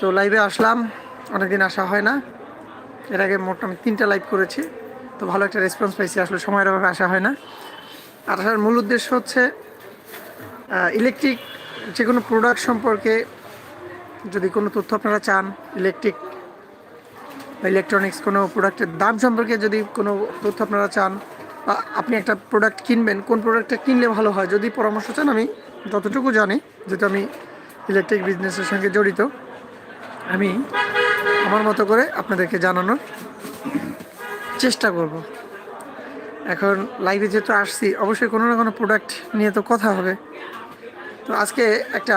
তো লাইভে আসলাম, অনেকদিন আসা হয় না। এর আগে মোট আমি তিনটা লাইভ করেছি, তো ভালো একটা রেসপন্স পাইছি, আসলে সময়ের অভাবে আসা হয় না। আর আসার মূল উদ্দেশ্য হচ্ছে ইলেকট্রিক যে কোনো প্রোডাক্ট সম্পর্কে যদি কোনো তথ্য আপনারা চান ইলেকট্রিক বা ইলেকট্রনিক্স কোনো প্রোডাক্টের দাম সম্পর্কে যদি কোনো তথ্য আপনারা চান, বা আপনি একটা প্রোডাক্ট কিনবেন, কোন প্রোডাক্টটা কিনলে ভালো হয়, যদি পরামর্শ চান, আমি যতটুকু জানি, যেহেতু আমি ইলেকট্রিক বিজনেসের সঙ্গে জড়িত আমি আমার মতো করে আপনাদেরকে জানানোর চেষ্টা করব। এখন লাইভে যেহেতু আসছি, অবশ্যই কোনো না কোনো প্রোডাক্ট নিয়ে তো কথা হবে। তো আজকে একটা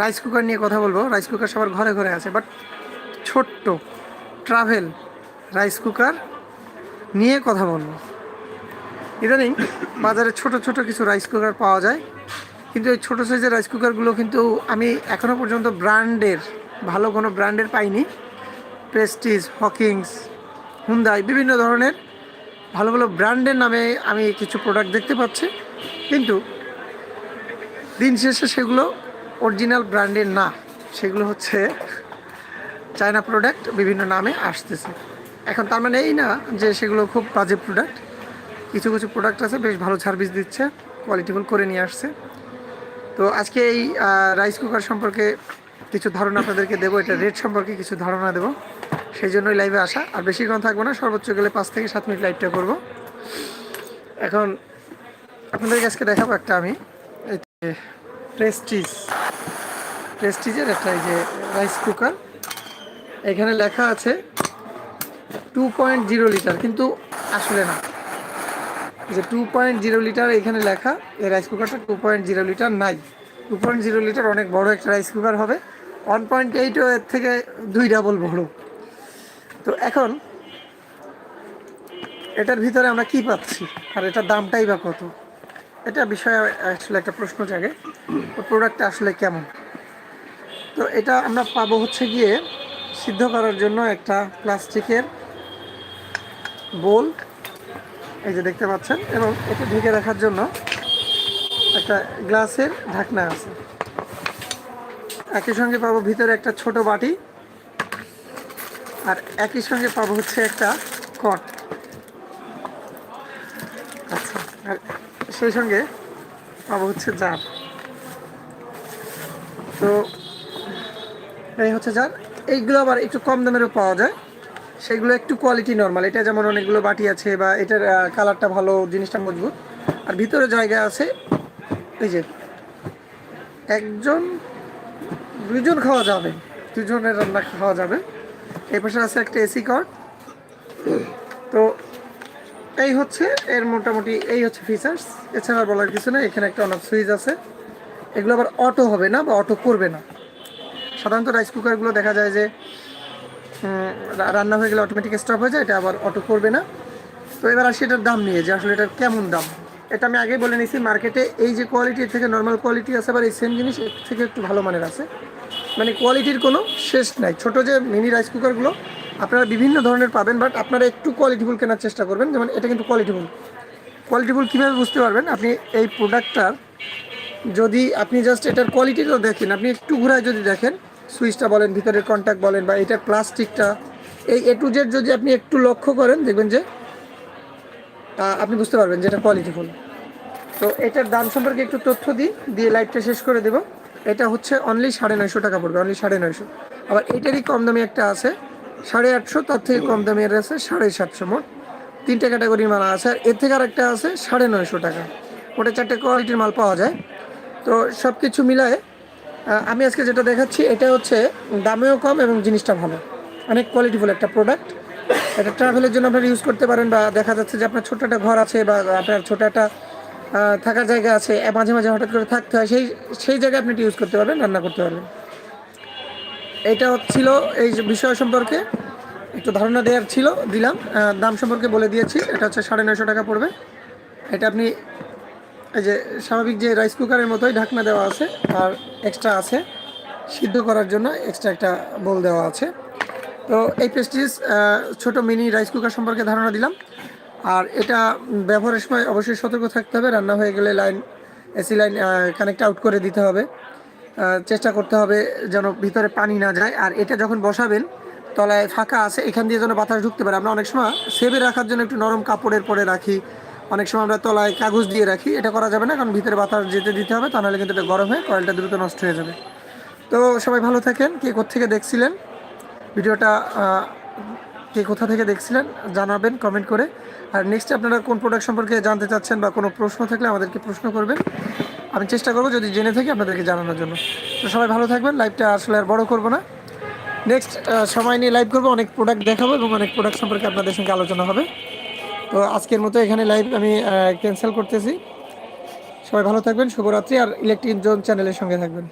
রাইস কুকার নিয়ে কথা বলব। রাইস কুকার সবার ঘরে ঘরে আছে বাট ছোট্ট ট্রাভেল রাইস কুকার নিয়ে কথা বলব। ইদানিং বাজারে ছোট ছোট কিছু রাইস কুকার পাওয়া যায়। কিন্তু এই ছোটো সাইজের রাইস কুকারগুলো কিন্তু আমি এখনও পর্যন্ত ব্র্যান্ডের, ভালো কোনো ব্র্যান্ডের পাইনি। প্রেস্টিজ হকিংস হুন্দাই বিভিন্ন ধরনের ভালো ভালো ব্র্যান্ডের নামে আমি কিছু প্রোডাক্ট দেখতে পাচ্ছি। কিন্তু দিন শেষে সেগুলো অরিজিনাল ব্র্যান্ডের না, সেগুলো হচ্ছে চায়না প্রোডাক্ট বিভিন্ন নামে আসতেছে। এখন তার মানে এই না যে সেগুলো খুব বাজে প্রোডাক্ট কিছু কিছু প্রোডাক্ট আছে, বেশ ভালো সার্ভিস দিচ্ছে কোয়ালিটিফুল করে নিয়ে আসছে। তো আজকে এই রাইস কুকার সম্পর্কে কিছু ধারণা আপনাদেরকে দেবো। এটা রেট সম্পর্কে কিছু ধারণা দেবো। সেই জন্যই লাইভে আসা। আর বেশিক্ষণ থাকব না, সর্বোচ্চ গেলে পাঁচ থেকে সাত মিনিট লাইভটা করব। এখন আপনাদেরকে আজকে দেখাবো একটা আমি প্রেস্টিজ প্রেস্টিজের একটা এই যে রাইস কুকার এখানে লেখা আছে টু পয়েন্ট জিরো লিটার কিন্তু আসলে না। যে টু পয়েন্ট জিরো লিটার এখানে লেখা, এই রাইস কুকারটা টু পয়েন্ট জিরো লিটার নাই। টু পয়েন্ট জিরো লিটার অনেক বড় একটা রাইস কুকার হবে। ওয়ান পয়েন্ট এইটও এর থেকে দুই ডাবল বড়। তো এখন, এটার ভিতরে আমরা কি পাচ্ছি? আর এটার দামটাই বা কত? এটা বিষয়ে আসলে একটা প্রশ্ন জাগে। প্রোডাক্টটা আসলে কেমন? তো এটা আমরা পাবো হচ্ছে গিয়ে সিদ্ধ করার জন্য একটা প্লাস্টিকের বোল এই যে দেখতে পাচ্ছেন, এবং এটা ঢেকে রাখার জন্য একটা গ্লাসের ঢাকনা আছে। একই সঙ্গে পাবো ভিতরে একটা ছোট বাটি, আর একই সঙ্গে পাবো হচ্ছে একটা কট। আচ্ছা আর সেই সঙ্গে পাবো হচ্ছে জার। তো, এই হচ্ছে জার। এইগুলো আবার একটু কম দামেরও পাওয়া যায়। সেগুলো একটু কোয়ালিটি নর্মাল এটা যেমন অনেকগুলো বাটি আছে বা এটার কালারটা ভালো, জিনিসটা মজবুত। আর ভিতরে জায়গা আছে, এই যে একজন দুজন খাওয়া যাবে, দুজনের রান্না খাওয়া যাবে। এই পাশে আছে একটা এসি কট তো এই হচ্ছে, এর মোটামুটি এই হচ্ছে ফিচার্স এছাড়া বলার কিছু নেই, এখানে একটা অনেক সুইচ আছে। এগুলো আবার অটো হবে না বা অটো করবে না। সাধারণত রাইস কুকারগুলো দেখা যায় যে রান্না হয়ে গেলে অটোমেটিক স্টপ হয়ে যায়, এটা আবার অটো করবে না। তো এবার আসি এটার দাম নিয়ে, যে আসলে এটার কেমন দাম। এটা আমি আগেই বলে নিয়েছি মার্কেটে এই যে কোয়ালিটির থেকে নর্মাল কোয়ালিটি আছে, আবার এই সেম জিনিস এর থেকে একটু ভালো মানের আছে। মানে কোয়ালিটির কোনো শেষ নাই। ছোট যে মিনি রাইস কুকারগুলো আপনারা বিভিন্ন ধরনের পাবেন বাট আপনারা একটু কোয়ালিটিফুল কেনার চেষ্টা করবেন, যেমন এটা কিন্তু কোয়ালিটিফুল কোয়ালিটিফুল কীভাবে বুঝতে পারবেন? আপনি এই প্রোডাক্টটার যদি আপনি জাস্ট এটার কোয়ালিটিটা দেখেন, আপনি একটু ঘুরায় যদি দেখেন সুইচটা বলেন, ভিতরের কন্ট্যাক্ট বলেন বা এটার প্লাস্টিকটা, এই এ টু জেড যদি আপনি একটু লক্ষ্য করেন, দেখবেন যে আপনি বুঝতে পারবেন যে এটা কোয়ালিটিফুল তো এটার দাম সম্পর্কে একটু তথ্য দিই, দিয়ে লাইভটা শেষ করে দেবো। এটা হচ্ছে অনলি সাড়ে নয়শো টাকা পড়বে অনলি সাড়ে নয়শো। আবার এটারই কম দামি একটা আছে, সাড়ে আটশো, তার থেকে কম দামি এর আছে সাড়ে সাতশো মোট। তিনটে ক্যাটাগরির মাল আছে, আর এর থেকে আরেকটা আছে সাড়ে নয়শো টাকা। ওটা চারটে কোয়ালিটির মাল পাওয়া যায়। তো সব কিছু মিলায়ে আমি আজকে যেটা দেখাচ্ছি, এটা হচ্ছে দামেও কম এবং জিনিসটা ভালো। অনেক কোয়ালিটিফুল একটা প্রোডাক্ট এটা ট্রাভেলের জন্য আপনারা ইউজ করতে পারেন বা দেখা যাচ্ছে যে আপনার ছোট একটা ঘর আছে বা আপনার ছোট একটা থাকার জায়গা আছে মাঝে মাঝে হঠাৎ করে থাকতে হয়, সেই সেই জায়গায় আপনি ইউজ করতে পারবেন, রান্না করতে পারবেন। এটা ছিল এই বিষয় সম্পর্কে একটু ধারণা দেওয়ার ছিল, দিলাম। দাম সম্পর্কে বলে দিয়েছি, এটা হচ্ছে সাড়ে নয়শো টাকা পড়বে। এটা আপনি এই যে স্বাভাবিক যে রাইস কুকারের মতোই ঢাকনা দেওয়া আছে, আর এক্সট্রা আছে, সিদ্ধ করার জন্য এক্সট্রা একটা বোল দেওয়া আছে। তো এই প্রেস্টিজ ছোট মিনি রাইস কুকার সম্পর্কে ধারণা দিলাম। আর এটা ব্যবহারের সময় অবশ্যই সতর্ক থাকতে হবে, রান্না হয়ে গেলে line AC line connect out করে দিতে হবে। চেষ্টা করতে হবে যেন ভিতরে পানি না যায়। আর এটা যখন বসাবেন, তলায় ফাঁকা আছে, এখান দিয়ে যেন বাতাস ঢুকতে পারে। আমরা অনেক সময় সেবে রাখার জন্য একটু নরম কাপড়ের পরে রাখি অনেক সময় আমরা তলায় কাগজ দিয়ে রাখি, এটা করা যাবে না, কারণ ভিতরে বাতাস যেতে দিতে হবে, তা নাহলে কিন্তু এটা গরম হয়ে কয়েলটা দ্রুত নষ্ট হয়ে যাবে। তো সবাই ভালো থাকেন, কে কোথেকে দেখছিলেন? ভিডিওটা কে কোথা থেকে দেখছিলেন? জানাবেন কমেন্ট করে। আর নেক্সট আপনারা কোন প্রোডাক্ট সম্পর্কে জানতে চাচ্ছেন বা কোনো প্রশ্ন থাকলে আমাদেরকে প্রশ্ন করবেন। আমি চেষ্টা করব যদি জেনে থাকি আপনাদেরকে জানানোর জন্য। তো সবাই ভালো থাকবেন লাইভটা আসলে আর বড় করব না। নেক্সট সময় নিয়ে লাইভ করব, অনেক প্রোডাক্ট দেখাবো এবং অনেক প্রোডাক্ট সম্পর্কে আপনাদের সঙ্গে আলোচনা হবে। তো আজকের মতো এখানে লাইভ আমি ক্যান্সেল করতেছি। সবাই ভালো থাকবেন, শুভরাত্রি, আর ইলেকট্রিক জোন চ্যানেলের সঙ্গে থাকবেন।